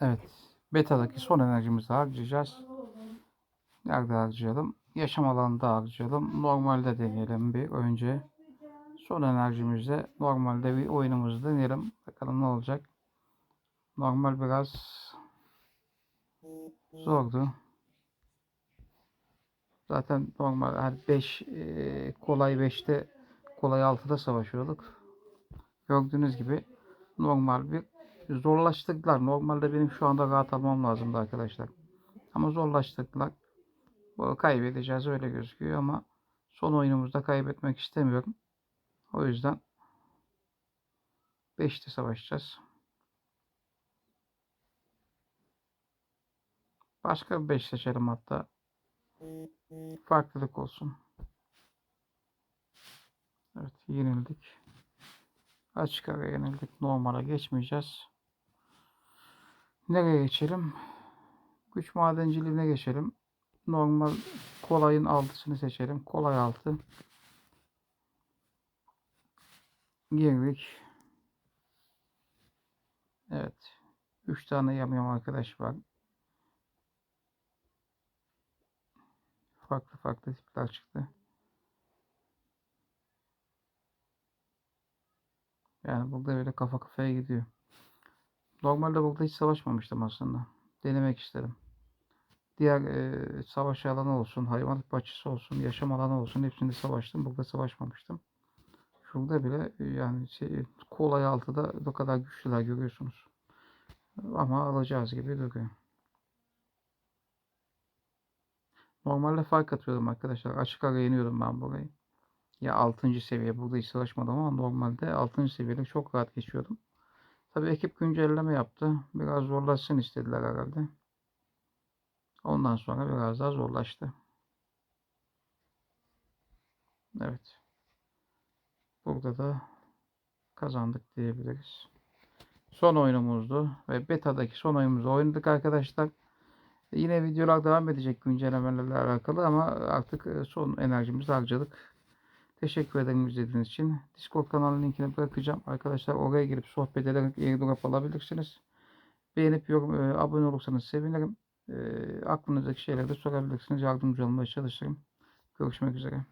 Evet. Beta'daki son enerjimizi harcayacağız. Nerede harcayalım? Yaşam alanında harcayalım. Normalde deneyelim bir önce. Son enerjimizde normalde bir oyunumuzu deneyelim. Bakalım ne olacak. Normal biraz zordu. Zaten normal her 5 kolay 5'te kolay 6'da savaşıyorduk. Gördüğünüz gibi normal bir zorlaştırdılar. Normalde benim şu anda rahat almam lazımdı arkadaşlar. Ama zorlaştırdılar. Kaybedeceğiz öyle gözüküyor ama son oyunumuzda kaybetmek istemiyorum. O yüzden 5'te savaşacağız. Başka bir 5 seçelim hatta. Farklılık olsun. Evet yenildik. Açık ara yenildik. Normala geçmeyeceğiz. Nereye geçelim? Güç madenciliğine geçelim. Normal kolayın altısını seçelim. Kolay altı. Girdik. Evet. 3 tane yamyam arkadaş var. Farklı farklı tipler çıktı. Yani burada böyle kafa kafaya gidiyor. Normalde burada hiç savaşmamıştım aslında. Denemek istedim. Diğer e, savaş alanı olsun, hayvanat bahçesi olsun, yaşam alanı olsun hepsinde savaştım. Burada savaşmamıştım. Şurada bile yani şey, kolay altıda o kadar güçlüler görüyorsunuz. Ama alacağız gibi duruyor. Normalde fark atıyordum arkadaşlar. Açık ara yeniyordum ben burayı. Ya 6. seviye burada hiç savaşmadım ama normalde 6. seviyede çok rahat geçiyordum. Tabii ekip güncelleme yaptı. Biraz zorlaşsın istediler herhalde. Ondan sonra biraz daha zorlaştı. Evet. Burada da kazandık diyebiliriz. Son oyunumuzdu ve beta'daki son oyunumuzu oynadık arkadaşlar. Yine videolar devam edecek güncellemelerle alakalı ama artık e, son enerjimizi harcadık. Teşekkür ederim izlediğiniz için. Discord kanalının linkini bırakacağım. Arkadaşlar oraya girip sohbet ederek airdrop alabilirsiniz. Beğenip yorum, e, abone olursanız sevinirim. E, aklınızdaki şeyleri de sorabilirsiniz. Yardımcı olmaya çalışırım. Görüşmek üzere.